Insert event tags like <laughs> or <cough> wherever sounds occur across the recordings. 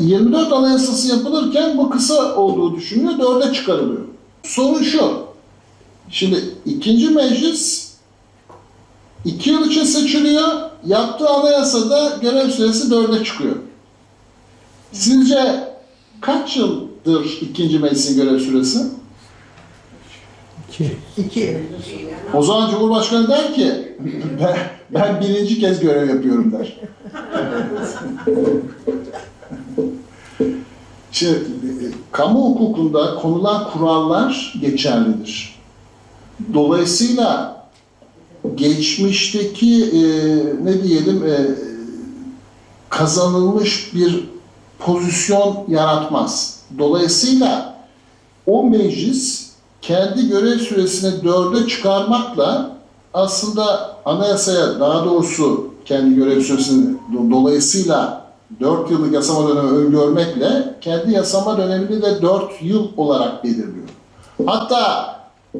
24 Anayasası yapılırken bu kısa olduğu düşünülüyor, dörde çıkarılıyor. Sorun şu, şimdi ikinci meclis iki yıl için seçiliyor, yaptığı anayasada görev süresi dörde çıkıyor. Sizce kaç yıldır ikinci meclisin görev süresi? İki. İki. O zaman Cumhurbaşkanı der ki, ben, ben birinci kez görev yapıyorum der. <laughs> E, kamu hukukunda konulan kurallar geçerlidir. Dolayısıyla geçmişteki e, ne diyelim e, kazanılmış bir pozisyon yaratmaz. Dolayısıyla o meclis kendi görev süresini dörde çıkarmakla aslında anayasaya daha doğrusu kendi görev süresini do- dolayısıyla dört yıllık yasama dönemi öngörmekle kendi yasama dönemini de dört yıl olarak belirliyor. Hatta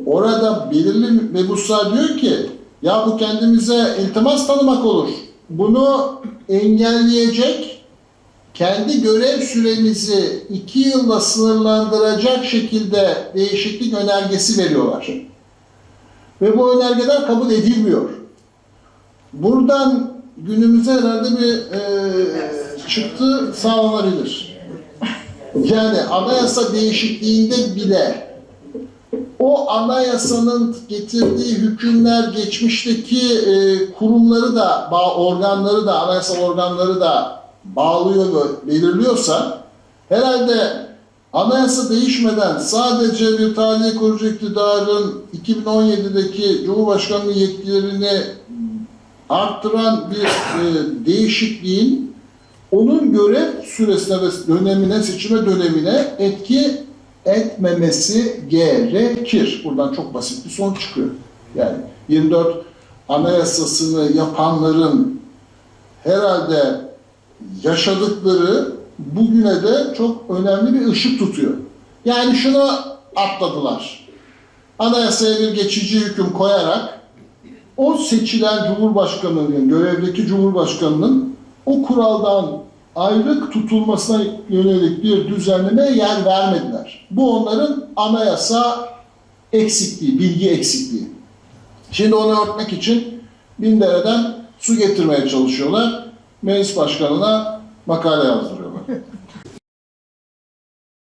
orada belirli mebuslar diyor ki ya bu kendimize iltimas tanımak olur. Bunu engelleyecek kendi görev süremizi iki yılla sınırlandıracak şekilde değişiklik önergesi veriyorlar. Ve bu önergeler kabul edilmiyor. Buradan günümüze herhalde bir e, çıktı sağlanabilir. Yani anayasa değişikliğinde bile o anayasanın getirdiği hükümler geçmişteki e, kurumları da, ba- organları da, anayasal organları da bağlıyor belirliyorsa herhalde anayasa değişmeden sadece bir talihe kurucu iktidarın 2017'deki Cumhurbaşkanlığı yetkilerini arttıran bir e, değişikliğin onun görev süresine ve dönemine, seçime dönemine etki etmemesi gerekir. Buradan çok basit bir sonuç çıkıyor. Yani 24 anayasasını yapanların herhalde yaşadıkları bugüne de çok önemli bir ışık tutuyor. Yani şunu atladılar. Anayasaya bir geçici hüküm koyarak o seçilen Cumhurbaşkanı'nın, görevdeki Cumhurbaşkanı'nın o kuraldan ayrık tutulmasına yönelik bir düzenlemeye yer vermediler. Bu onların anayasa eksikliği, bilgi eksikliği. Şimdi onu örtmek için Bindere'den su getirmeye çalışıyorlar. Meclis başkanına makale yazdırıyorlar. <laughs>